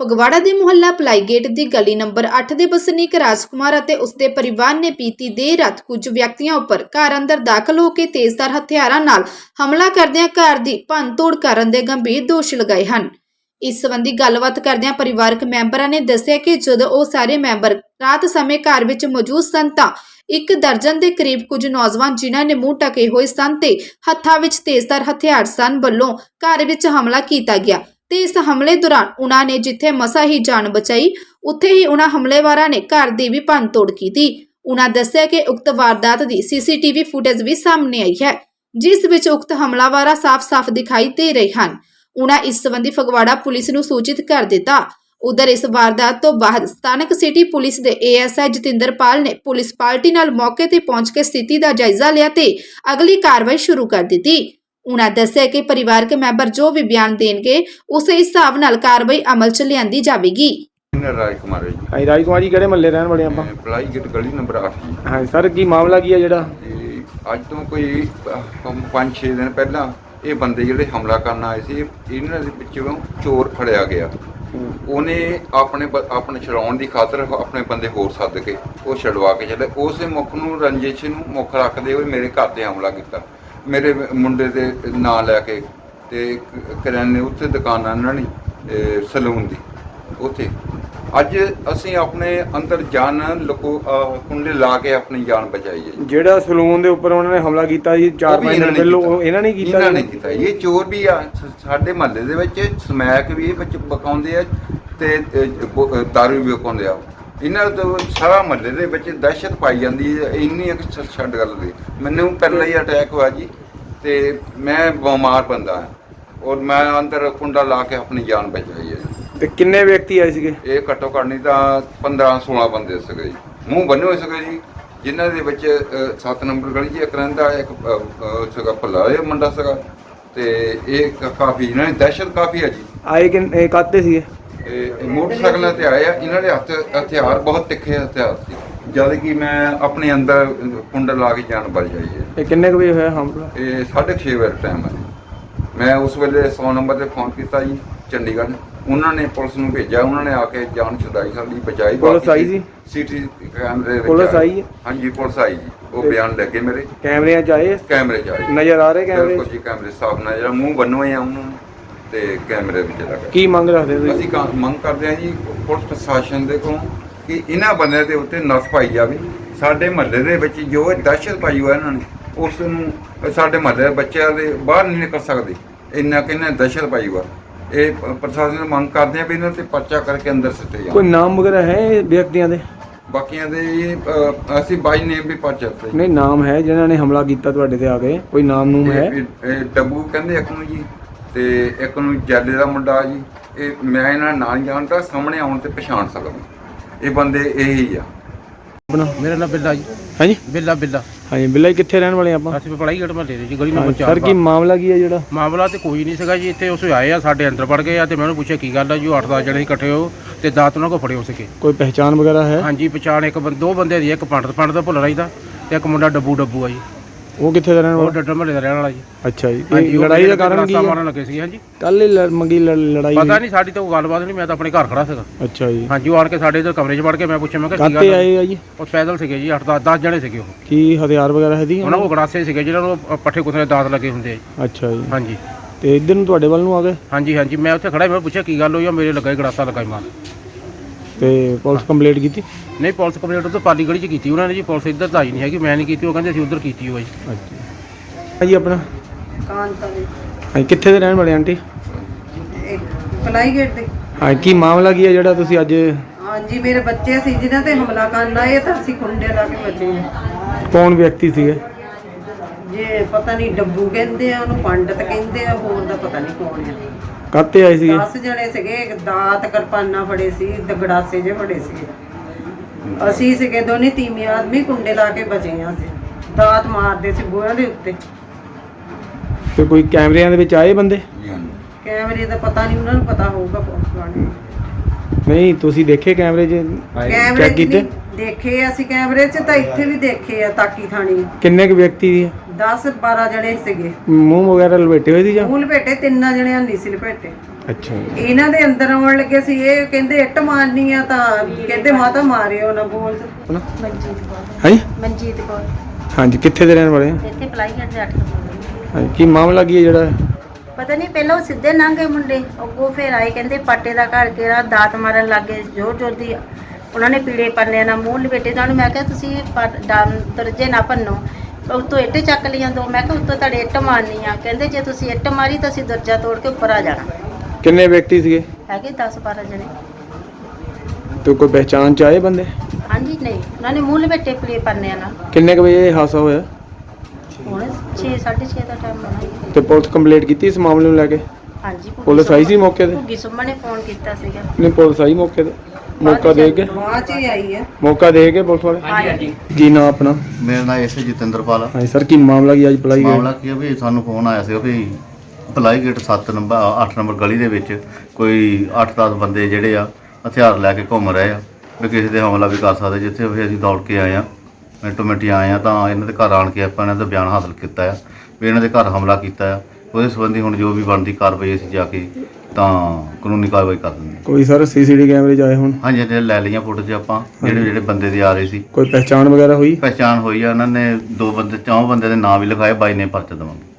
ਫਗਵਾੜਾ ਦੇ ਮੁਹੱਲਾ ਪਲਾਈਗੇਟ ਦੀ ਗਲੀ ਨੰਬਰ 8 ਦੇ ਵਸਨੀਕ ਰਾਜਕੁਮਾਰ ਅਤੇ ਉਸਦੇ ਪਰਿਵਾਰ ਨੇ ਬੀਤੀ ਦੇਰ ਰਾਤ ਕੁਝ ਵਿਅਕਤੀਆਂ ਉੱਪਰ ਘਰ ਅੰਦਰ ਦਾਖਲ ਹੋ ਕੇ ਤੇਜ਼ਧਾਰ ਹਥਿਆਰਾਂ ਨਾਲ ਹਮਲਾ ਕਰਦਿਆਂ ਘਰ ਦੀ ਭੰਨਤੋੜ ਕਰਨ ਦੇ ਗੰਭੀਰ ਦੋਸ਼ ਲਗਾਏ ਹਨ। ਇਸ ਸੰਬੰਧੀ ਗੱਲਬਾਤ ਕਰਦਿਆਂ ਪਰਿਵਾਰਕ ਮੈਂਬਰਾਂ ਨੇ ਦੱਸਿਆ ਕਿ ਜਦੋਂ ਉਹ ਸਾਰੇ ਮੈਂਬਰ ਰਾਤ ਸਮੇਂ ਘਰ ਵਿੱਚ ਮੌਜੂਦ ਸਨ ਤਾਂ ਇੱਕ ਦਰਜਨ ਦੇ ਕਰੀਬ ਕੁਝ ਨੌਜਵਾਨ ਜਿਨ੍ਹਾਂ ਨੇ ਮੂੰਹ ਢਕੇ ਹੋਏ ਸਨ ਤੇ ਹੱਥਾਂ ਵਿੱਚ ਤੇਜ਼ਧਾਰ ਹਥਿਆਰ ਸਨ ਵੱਲੋਂ ਘਰ ਵਿੱਚ ਹਮਲਾ ਕੀਤਾ ਗਿਆ। ਤੇ ਇਸ ਹਮਲੇ ਦੌਰਾਨ ਉਹਨਾਂ ਨੇ ਜਿੱਥੇ ਮਸਾ ਹੀ ਜਾਨ ਬਚਾਈ, ਉੱਥੇ ਹੀ ਉਹਨਾਂ ਹਮਲੇਵਾਰਾਂ ਨੇ ਘਰ ਦੀ ਵੀ ਭੰਨਤੋੜ ਕੀਤੀ। ਉਹਨਾਂ ਦੱਸਿਆ ਕਿ ਉਕਤ ਵਾਰਦਾਤ ਦੀ ਸੀਸੀਟੀਵੀ ਫੁਟੇਜ ਵੀ ਸਾਹਮਣੇ ਆਈ ਹੈ, ਜਿਸ ਵਿੱਚ ਉਕਤ ਹਮਲਾਵਾਰਾ ਸਾਫ਼-ਸਾਫ਼ ਦਿਖਾਈ ਦੇ ਰਹੇ ਹਨ। ਉਹਨਾਂ ਇਸ ਸੰਬੰਧੀ ਫਗਵਾੜਾ ਪੁਲਿਸ ਨੂੰ ਸੂਚਿਤ ਕਰ ਦਿੱਤਾ। ਉਧਰ ਇਸ ਵਾਰਦਾਤ ਤੋਂ ਬਾਅਦ ਸਥਾਨਕ ਸਿਟੀ ਪੁਲਿਸ ਦੇ ਏਐਸਆਈ ਜਤਿੰਦਰਪਾਲ ਨੇ ਪੁਲਿਸ ਪਾਰਟੀ ਨਾਲ ਮੌਕੇ ਤੇ ਪਹੁੰਚ ਕੇ ਸਥਿਤੀ ਦਾ ਜਾਇਜ਼ਾ ਲਿਆ ਤੇ ਅਗਲੀ ਕਾਰਵਾਈ ਸ਼ੁਰੂ ਕਰ ਦਿੱਤੀ। ਉਹਨਾਂ ਦੱਸਿਆ ਕਿ ਪਰਿਵਾਰਕ ਮੈਂਬਰ ਜੋ ਵੀ ਬਿਆਨ ਦੇਣਗੇ ਉਸੇ ਹਿਸਾਬ ਨਾਲ ਕਾਰਵਾਈ ਅਮਲ 'ਚ ਲਿਆਂਦੀ ਜਾਵੇਗੀ। ਮੇਰਾ ਰਾਜ ਕੁਮਾਰ ਹੈ ਜੀ? ਹਾਂਜੀ ਰਾਜ ਕੁਮਾਰ ਜੀ ਕਿਹੜੇ ਮਹੱਲੇ ਰਹਿਣ ਵਾਲੇ ਆਪਾਂ? ਮੈਂ ਪਲਾਈ ਗੇਟ ਗਲੀ ਨੰਬਰ 8 ਜੀ। ਹਾਂਜੀ ਸਰ ਕੀ ਮਾਮਲਾ ਕੀ ਹੈ ਜਿਹੜਾ? ਤੇ ਅੱਜ ਤੋਂ ਕੋਈ 5-6 ਦਿਨ ਪਹਿਲਾਂ ਇਹ ਬੰਦੇ ਜਿਹੜੇ ਹਮਲਾ ਕਰਨ ਆਏ ਸੀ ਇਹਨਾਂ ਦੇ ਵਿੱਚੋਂ ਚੋਰ ਫੜਿਆ ਗਿਆ। ਉਹਨੇ ਆਪਣੇ ਬ- ਆਪਣੇ ਛਡਾਉਣ ਦੀ ਖਾਤਰ ਆਪਣੇ ਬੰਦੇ ਹੋਰ ਸੱਦ ਕੇ ਉਹ ਛਡਵਾ ਕੇ ਚਲੇ। ਉਸੇ ਮੁੱਖ ਨੂੰ ਰੰਜਿਸ਼ ਨੂੰ ਮੁੱਖ ਰੱਖਦੇ ਹੋਏ ਮੇਰੇ ਘਰ ਤੇ ਹਮਲਾ ਕੀਤਾ। ਮੇਰੇ ਮੁੰਡੇ ਦੇ ਨਾਂ ਲੈ ਕੇ ਤੇ ਕਰਿਆਨੇ ਉੱਥੇ ਦੁਕਾਨ ਆ ਇਹਨਾਂ ਨੇ ਸਲੂਨ ਦੀ ਉੱਥੇ ਅੱਜ ਅਸੀਂ ਆਪਣੇ ਅੰਦਰ ਜਾਨ ਲੁਕੋ ਕੁੰਡੇ ਲਾ ਕੇ ਆਪਣੀ ਜਾਨ ਬਚਾਈ ਹੈ। ਜਿਹੜਾ ਸਲੂਨ ਦੇ ਉੱਪਰ ਉਹਨਾਂ ਨੇ ਹਮਲਾ ਕੀਤਾ ਜੀ ਉਹ 4 ਵੀ 5 ਇਹਨਾਂ ਦਿਨ ਨੇ ਪਹਿਲਾਂ ਇਹਨਾਂ ਨੇ ਕੀਤਾ ਇਹਨਾਂ ਨੇ? ਕੀਤਾ ਇਹ ਚੋਰ ਵੀ ਆ ਸਾਡੇ ਮਹੱਲੇ ਦੇ ਵਿੱਚ ਸਮੈਕ ਵੀ ਇਹ ਵਿੱਚ ਬਕਾਉਂਦੇ ਆ ਤੇ ਦਾਰੂ ਵੀ ਬਕਾਉਂਦੇ ਆ ਇਹਨਾਂ ਤੋਂ ਸਾਰਾ ਮਹੱਲੇ ਦੇ ਵਿੱਚ ਦਹਿਸ਼ਤ ਪਾਈ ਜਾਂਦੀ ਹੈ ਇੰਨੀ ਇੱਕ ਛੱਡ ਗੱਲ ਦੀ। ਮੈਨੂੰ ਪਹਿਲਾਂ ਹੀ ਅਟੈਕ ਹੋਇਆ ਜੀ ਤੇ ਮੈਂ ਬਿਮਾਰ ਬੰਦਾ ਹਾਂ। ਔਰ ਮੈਂ ਅੰਦਰ ਕੁੰਡਾ ਲਾ ਕੇ ਆਪਣੀ ਜਾਨ ਬਚਾਈ ਹੈ। ਜੀ। ਤੇ ਕਿੰਨੇ ਵਿਅਕਤੀ ਆਏ ਸੀਗੇ? ਇਹ ਘੱਟੋ ਘੱਟ ਨਹੀਂ ਤਾਂ 15 16 ਬੰਦੇ ਸੀਗੇ ਜੀ। ਮੂੰਹ ਬੰਨੇ ਹੋਏ ਸੀਗੇ ਜੀ ਜਿਨ੍ਹਾਂ ਦੇ ਵਿੱਚ 7 ਨੰਬਰ ਗਲੀ 'ਚ ਇੱਕ ਰਹਿੰਦਾ ਇੱਕ ਸੀਗਾ ਭੱਲਾ ਇਹ ਮੁੰਡਾ ਸੀਗਾ। ਤੇ ਇਹ ਕਾਫੀ ਇਹਨਾਂ ਦੀ ਦਹਿਸ਼ਤ ਕਾਫੀ ਹੈ ਜੀ। ਆਏ ਕਿ ਕਾਤੇ ਸੀਗੇ? ਇਹ ਮੋਟਰਸਾਈਕਲਾਂ ਤੇ ਆਏ ਆ ਇਹਨਾਂ ਦੇ ਹੱਥ ਹਥਿਆਰ ਬਹੁਤ ਤਿੱਖੇ ਹਥਿਆਰ ਸੀ। ਜਦ ਕਿ ਮੈਂ ਆਪਣੇ ਅੰਦਰ ਕੁੰਡਾ ਲਾ ਕੇ ਜਾਨ ਬਚ ਜਾਈ ਹੈ। ਇਹ ਕਿੰਨੇ ਕੁ ਵਜੇ ਹੋਇਆ ਹਮਲਾ? ਇਹ 6:30 ਵਜੇ ਟਾਈਮ ਹੈ ਮੈਂ ਉਸ ਵੇਲੇ 100 ਨੰਬਰ ਤੇ ਫੋਨ ਕੀਤਾ ਜੀ ਚੰਡੀਗੜ੍ਹ। ਉਹਨਾਂ ਨੇ ਪੁਲਿਸ ਨੂੰ ਭੇਜਿਆ ਉਹਨਾਂ ਨੇ ਆ ਕੇ ਜਾਨ ਛੁਡਾਈ ਸਾਡੀ ਬਚਾਈ ਪੁਲਿਸ ਆਈ ਸੀ? ਸੀਟੀ ਕੈਮਰੇ ਵਿੱਚ ਪੁਲਿਸ ਆਈ ਹੈ? ਹਾਂਜੀ ਪੁਲਿਸ ਆਈ ਜੀ। ਉਹ ਬਿਆਨ ਲੱਗੇ ਮੇਰੇ ਕੈਮਰਿਆਂ 'ਚ ਆਏ? ਕੈਮਰੇ ਚ ਆਏ। ਨਜ਼ਰ ਆ ਰਹੇ ਕੈਮਰੇ ਬਿਲਕੁਲ ਜੀ ਕੈਮਰੇ ਸਾਫ਼ ਨਜ਼ਰ ਮੂੰਹ ਬੰਨੋਏ ਆ ਉਹਨਾਂ ਨੂੰ। ਤੇ ਕੈਮਰੇ ਵਿੱਚ ਲੱਗੇ। ਕੀ ਮੰਗ ਰੱਖਦੇ ਤੁਸੀਂ? ਅਸੀਂ ਕਾ- ਮੰਗ ਕਰਦੇ ਹਾਂ ਜੀ ਪੁਲਿਸ ਪ੍ਰਸ਼ਾਸਨ ਦੇ ਕੋਲੋਂ ਕਿ ਇਹਨਾਂ ਬੰਦਿਆਂ ਦੇ ਉੱਤੇ ਨਸ ਪਾਈ ਜਾਵੇ। ਸਾਡੇ ਮਹੱਲੇ ਦੇ ਵਿੱਚ ਜੋ ਇਹ ਦਹਿਸ਼ਤ ਪਾਈ ਹੋਇਆ ਇਹਨਾਂ ਨੇ ਉਸ ਨੂੰ ਸਾਡੇ ਮਹੱਲੇ ਦੇ ਬੱਚਿਆਂ ਦੇ ਬਾਹਰ ਨਹੀਂ ਨਿਕਲ ਸਕਦੇ। ਇੰਨਾ ਕਿ ਇਹਨਾਂ ਨੇ ਦਹਿਸ਼ਤ ਪਾਈ ਹੋਇਆ ਇਹ ਪ- ਪ੍ਰਸ਼ਾਸਨ ਨੂੰ ਮੰਗ ਕਰਦੇ ਆ ਵੀ ਇਹਨਾਂ ਤੇ ਪਰਚਾ ਕਰਕੇ ਅੰਦਰ ਸਿੱਟੇ ਕੋਈ ਜਾਣ ਨਾਮ ਵਗੈਰਾ ਹੈ ਇਹ ਵਿਅਕਤੀਆਂ ਦੇ? ਬਾਕੀਆਂ ਦੇ ਅ, ਅਸੀਂ ਬਾਈ ਨੇਮ ਵੀ ਪਰਚਾ ਦਿੱਤੇ ਨਹੀਂ ਨਾਮ ਹੈ ਜਿਨ੍ਹਾਂ ਨੇ ਹਮਲਾ ਕੀਤਾ ਤੁਹਾਡੇ ਤੇ ਆ ਕੇ। ਕੋਈ ਨਾਮ ਨੂਮ ਹੈ? ਇਹ- ਇਹ ਡੱਬੂ ਕਹਿੰਦੇ ਇੱਕ ਨੂੰ ਜੀ? ਤੇ ਇੱਕ ਨੂੰ ਜੈਲੇ ਦਾ ਮੁੰਡਾ ਜੀ ਇਹ ਮੈਂ ਇਹਨਾਂ ਦਾ ਨਾਂ ਨਹੀਂ ਜਾਣਦਾ ਸਾਹਮਣੇ ਆਉਣ ਤੇ ਪਛਾਣ ਸਕਦਾ। ਇਹ ਬੰਦੇ ਇਹੀ ਆ। ਆਪਣਾ ਮੇਰਾ ਨਾਮ ਬਿੱਲਾ ਜੀ। ਹਾਂਜੀ? ਬਿੱਲਾ ਬਿੱਲਾ। ਹਾਂਜੀ ਬਿੱਲਾ ਜੀ ਕਿੱਥੇ ਰਹਿਣ ਵਾਲੇ ਆਪਾਂ? ਅਸੀਂ ਪੜਾਈ ਗੜ ਮਹੱਲੇ ਦੇ ਜੀ ਗਲੀ ਨੰਬਰ ਸਰ 4 ਕੀ ਮਾਮਲਾ ਕੀ ਹੈ ਜਿਹੜਾ? ਮਾਮਲਾ ਤੇ ਕੋਈ ਨਹੀਂ ਸੀਗਾ ਜੀ ਇੱਥੇ ਉਸ ਆਏ ਆ ਸਾਡੇ ਅੰਦਰ ਵੜ ਗਏ ਆ ਤੇ ਮੈਂ ਉਹਨੂੰ ਪੁੱਛਿਆ ਕੀ ਗੱਲ ਆ ਜੀ ਉਹ 8-10 ਜਣੇ ਇਕੱਠੇ ਹੋ ਤੇ ਦਾਤ ਉਹਨਾਂ ਕੋ ਫੜੇ ਹੋ ਸਕੇ ਕੋਈ ਪਹਿਚਾਨ ਵਗੈਰਾ ਹੈ? ਹਾਂਜੀ ਪਛਾਣ ਇੱਕ ਦੋ ਬੰਦੇ ਦੀ ਇੱਕ ਪੰਡਤ ਪੰਡਤ ਦਾ ਭੁੱਲ ਰਹੀ ਦਾ ਤੇ ਇੱਕ ਮੁੰਡਾ ਡੱਬੂ ਡੱਬੂ ਆ ਜੀ। ਉਹ ਕਿੱਥੇ ਦਾ ਰਹਿਣ ਉਹ ਵਾਲਾ ਡੱਡਰ ਮਹੱਲੇ ਦਾ ਰਹਿਣ ਵਾਲਾ ਜੀ। ਅੱਛਾ ਜੀ। ਇਹ ਉਹ ਲੜਾਈ ਦਾ ਕਾਰਨ ਕੀ ਗਲਾਸਾਂ ਹੈ? ਮਾਰਨ ਲੱਗੇ ਸੀ ਹਾਂਜੀ। ਕੱਲ ਮੰਗੀ ਲੜ- ਲੜਾਈ ਪਤਾ ਹੋਈ? ਨਹੀਂ ਸਾਡੀ ਤਾਂ ਕੋਈ ਗੱਲਬਾਤ ਨਹੀਂ ਮੈਂ ਤਾਂ ਆਪਣੇ ਘਰ ਖੜਾ ਸੀਗਾ। ਅੱਛਾ ਜੀ। ਹਾਂਜੀ ਉਹ ਆਣ ਕੇ ਸਾਡੇ ਇਧਰ ਕਮਰੇ 'ਚ ਵੜ ਕੇ ਮੈਂ ਪੁੱਛਿਆ ਮੈਂ ਕਿਹਾ ਕੀ ਕਾਤੇ ਗੱਲ? ਆਏ ਆ ਜੀ? ਉਹ ਪੈਦਲ ਸੀਗੇ ਜੀ 8-10 10 ਜਣੇ ਸੀਗੇ ਉਹ। ਕੀ ਹਥਿਆਰ ਵਗੈਰਾ ਹੈ ਦੀ ਉਹਨਾਂ ਕੋਲ ਗੜਾਸੇ ਸੀਗੇ ਜਿਹਨਾਂ ਨੂੰ ਪੱਠੇ ਕੁੱਤੇ ਦੇ ਦਾਤ ਲੱਗੇ ਹੁੰਦੇ ਆ ਜੀ। ਅੱਛਾ ਜੀ। ਹਾਂਜੀ। ਤੇ ਇੱਧਰ ਨੂੰ ਤੁਹਾਡੇ ਵੱਲ ਨੂੰ ਆ ਗਏ? ਹਾਂਜੀ ਹਾਂਜੀ ਮੈਂ ਉੱਥੇ ਖੜਾ ਸੀ, ਮੈਂ ਪੁੱਛਿਆ ਕੀ ਗੱਲ ਹੋਈ ਆ ਮੇਰੇ ਲੱਗਾ ਹੀ ਗੜਾਸਾ ਲੱਗਾ ਹੀ ਮਾਰ ਤੇ ਪੁਲਿਸ ਕੰਪਲੀਟ ਕੀਤੀ? ਨਹੀਂ ਪੁਲਿਸ ਕੰਪਲੇਂਟ ਉਹ ਪਾਲੀ ਗਲੀ ਚ ਕੀਤੀ ਉਹਨਾਂ ਨੇ ਜੀ ਪੁਲਿਸ ਇੱਧਰ ਤਾਂ ਆਈ ਨਹੀਂ ਹੈਗੀ ਮੈਂ ਨਹੀਂ ਕੀਤੀ ਉਹ ਕਹਿੰਦੇ ਅਸੀਂ ਉੱਧਰ ਕੀਤੀ ਹੋਈ। ਅੱਛਾ। ਹਾਂਜੀ ਆਪਣਾ? ਕਾਂਤਾ ਦੇ। ਹਾਂਜੀ ਕਿੱਥੇ ਦੇ ਰਹਿਣ ਵਾਲੇ ਆਂਟੀ? ਪਲਾਈ ਗੇਟ ਦੇ। ਹਾਂ ਕੀ ਮਾਮਲਾ ਕੀ ਹੈ ਜਿਹੜਾ ਤੁਸੀਂ ਅੱਜ ਹਾਂਜੀ ਮੇਰੇ ਬੱਚੇ ਸੀ ਜਿਨ੍ਹਾਂ ਤੇ ਹਮਲਾ ਕਰਨ ਆਏ ਤਾਂ ਅਸੀਂ ਖੁੰਡੇ ਲਾ ਕੇ ਬਚੇ ਹਾਂ। ਕੌਣ ਵਿਅਕਤੀ ਸੀਗੇ? ਜੇ ਪਤਾ ਨਹੀਂ ਡੱਬੂ ਕਹਿੰਦੇ ਆ ਉਹਨੂੰ ਪੰਡਤ ਕਹਿੰਦੇ ਆ ਹੋਰ ਦਾ ਪਤਾ ਨਹੀਂ ਕੌਣ ਆ। ਕਾਤੇ ਆਏ ਸੀਗੇ? 10 ਜਣੇ ਸੀਗੇ ਇੱਕ ਦਾਤ ਕਿਰਪਾਨਾਂ ਫੜੇ ਸੀ ਦਗੜਾਸੇ ਜੇ ਫੜੇ ਸੀ ਅਸੀਂ ਸੀਗੇ ਦੋਨੇ ਤੀਮੀ ਆਦਮੀ ਕੁੰਡੇ ਲਾ ਕੇ ਬਚੇ ਹਾਂ ਅਸੀਂ। ਦਾਤ ਮਾਰਦੇ ਸੀ ਬੂਹਾਂ ਦੇ ਉੱਤੇ। ਤੇ ਕੋਈ ਕੈਮਰਿਆਂ ਦੇ ਵਿੱਚ ਆਏ ਬੰਦੇ? ਕੈਮਰੇ ਦਾ ਪਤਾ ਨਹੀਂ ਉਹਨਾਂ ਨੂੰ ਪਤਾ ਹੋਊਗਾ ਪੁਲਿਸ ਨਹੀਂ ਤੁਸੀਂ ਦੇਖੇ ਕੈਮਰੇ 'ਚ ਕੈਮਰੇ ਚੈੱਕ ਕੀਤੇ? ਨਹੀਂ। ਦੇਖੇ ਅਸੀਂ ਕੈਮਰੇ 'ਚ ਤਾਂ ਇੱਥੇ ਵੀ ਦੇਖੇ ਆ ਤਾਕੀ ਥਾਣੀ। ਕਿੰਨੇ ਕੁ ਵਿਅਕਤੀ ਸੀ? 10 12 ਜਣੇ ਸੀਗੇ। ਮੂੰਹ ਵਗੈਰਾ ਲਪੇਟੇ ਹੋਏ ਸੀ ਜਾਂ? ਮੂਲ ਭੇਟੇ ਤਿੰਨਾਂ ਜਣਿਆਂ ਨਹੀਂ ਸੀ ਲਪੇਟੇ। ਅੱਛਾ। ਇਹਨਾਂ ਦੇ ਅੰਦਰ ਆਉਣ ਲੱਗੇ ਸੀ ਇਹ ਕਹਿੰਦੇ ਇੱਟ ਮਾਰਨੀ ਆ ਤਾਂ ਕਹਿੰਦੇ ਮਾਤਾ ਮਾਰਿਓ ਨਾ ਬੋਲ। ਮਨਜੀਤ ਕੌਰ। ਹਾਂਜੀ ਮਨਜੀਤ ਕੌਰ। ਹਾਂਜੀ ਕਿੱਥੇ ਦੇ ਰਹਿਣ ਵਾਲੇ ਆ? ਇੱਥੇ ਪਲਾਈ ਘਰ ਦੇ ਅੱਠ ਤੋਂ ਹਾਂਜੀ ਕੀ ਮਾਮਲਾ ਕੀ ਹੈ ਜਿਹੜਾ? ਪਤਾ ਨਹੀਂ ਪਹਿਲਾਂ ਉਹ ਸਿੱਧੇ ਲੰਘੇ ਮੁੰਡੇ। ਅੱਗੋਂ ਫੇਰ ਆਏ ਕਹਿੰਦੇ ਪਾਟੇ ਦਾ ਘਰ ਕਿਹੜਾ ਦਾਤ ਮਾਰਨ ਲੱਗੇ ਜ਼ੋਰ ਜ਼ੋਰ ਦੀ ਉਹਨਾਂ ਨੇ ਪੀੜੇ ਪੰਨਿਆਂ ਨਾਲ ਮੂੰਹ ਲਪੇਟੇ ਤਾਂ ਉਹਨੂੰ ਮੈਂ ਕਿਹਾ ਤੁਸੀਂ ਪੱਟ- ਡੰ- ਦਰਜੇ ਨਾ ਭੰਨੋ। ਉੱਤੋਂ ਇੱਟ ਚੱਕ ਲਈਆਂ ਦੋ ਮੈਂ ਕਿਹਾ ਉੱਤੋਂ ਤੁਹਾਡੇ ਇੱਟ ਮਾਰਨੀ ਆ। ਕਹਿੰਦੇ ਜੇ ਤੁਸੀਂ ਇੱਟ ਮਾਰੀ ਤਾਂ ਅਸੀਂ ਦਰਜਾ ਤੋੜ ਕੇ ਉੱਪਰ ਆ ਜਾਣਾ। ਕਿੰਨੇ ਵਿਅਕਤੀ ਸੀਗੇ? ਹੈਗੇ 10 12 ਜਣੇ। ਤੇ ਕੋਈ ਪਹਿਚਾਣ ਚ ਆਏ ਬੰਦੇ? ਹਾਂਜੀ ਨਹੀਂ। ਉਹਨਾਂ ਨੇ ਮੂੰਹ ਲਪੇਟੇ ਪੀੜੇ ਪੰਨਿਆਂ ਨਾਲ। ਕਿੰਨੇ ਕੁ ਵਜੇ ਇਹ ਹਾਦਸਾ ਹੋਇਆ? ਹੁਣ 6 6:30 ਦਾ ਟਾਈਮ ਹੋਣਾ। ਤੇ ਪੁਲਿਸ ਕੰਪਲੀਟ ਕੀਤੀ ਇਸ ਮਾਮਲੇ ਨੂੰ ਲੈ ਕੇ? ਹਾਂਜੀ ਪੁਲਿਸ ਆਈ ਸੀ ਮੌਕੇ ਤੇ? ਭੁੱਗੀ ਸੁਮਨ ਨੇ ਫੋਨ ਕੀਤਾ ਸੀਗਾ। ਨਹੀਂ ਪੁਲਿਸ ਆਈ ਮੌਕੇ ਤੇ? ਮੌਕਾ ਦੇ ਕੇ? ਬਾਅਦ ਚ ਹੀ ਆਈ ਆ ਮੌਕਾ ਦੇ ਕੇ ਪੁਲਿਸ ਵਾਲੇ? ਹਾਂਜੀ ਕੀ ਨਾਂ ਆਪਣਾ? ਮੇਰਾ ਨਾਮ ਐਸ ਜਤਿੰਦਰਪਾਲ ਆ। ਹਾਂਜੀ ਸਰ ਕੀ ਮਾਮਲਾ ਕੀ ਅੱਜ ਪਲਾਈ ਮਾਮਲਾ ਕੀ ਹੈ ਵੀ ਸਾਨੂੰ ਫੋਨ ਆਇਆ ਸੀ ਵੀ ਭਲਾਈ ਗੇਟ 7 ਨੰਬਰ 8 ਨੰਬਰ ਗਲੀ ਦੇ ਵਿੱਚ ਕੋਈ 8-10 ਬੰਦੇ ਜਿਹੜੇ ਆ ਹਥਿਆਰ ਲੈ ਕੇ ਘੁੰਮ ਰਹੇ ਆ। ਵੀ ਕਿਸੇ ਦੇ ਹਮਲਾ ਵੀ ਕਰ ਸਕਦੇ ਜਿੱਥੇ ਵੀ ਅਸੀਂ ਦੌੜ ਕੇ ਆਏ ਆ ਮਿੰਟੋ ਮਿੰਟੀ ਆਏ ਆ ਤਾਂ ਇਹਨਾਂ ਦੇ ਘਰ ਆਣ ਕੇ ਆਪਾਂ ਇਹਨਾਂ ਦਾ ਬਿਆਨ ਹਾਸਲ ਕੀਤਾ ਆ। ਵੀ ਇਹਨਾਂ ਦੇ ਘਰ ਹਮਲਾ ਕੀਤਾ ਆ। ਉਹਦੇ ਸੰਬੰਧੀ ਹੁਣ ਜੋ ਵੀ ਬਣਦੀ ਕਾਰਵਾਈ ਅਸੀਂ ਜਾ ਕੇ ਤਾਂ ਕਾਨੂੰਨੀ ਕਾਰਵਾਈ ਕਰ ਦਿੰਦੇ ਹਾਂ। ਕੋਈ ਸਰ ਸੀਸੀਟੀ ਕੈਮਰੇ ਚ ਆਏ ਹੁਣ? ਹਾਂਜੀ ਜਿਹੜੇ ਲੈ ਲਈਆਂ ਫੋਟੋ 'ਚ ਆਪਾਂ ਜਿਹੜੇ ਜਿਹੜੇ ਬੰਦੇ ਦੇ ਆ ਰਹੇ ਸੀ। ਕੋਈ ਪਹਿਚਾਣ ਵਗੈਰਾ ਹੋਈ? ਪਹਿਚਾਣ ਹੋਈ ਆ ਉਹਨਾਂ ਨੇ ਦੋ ਬੰਦੇ ਚੌਂ ਬੰਦੇ ਦੇ ਨਾਮ ਵੀ ਲਿਖਾਏ ਬਾਈ ਨੇ ਪਰਚਾ ਦੇਵਾਂਗੇ।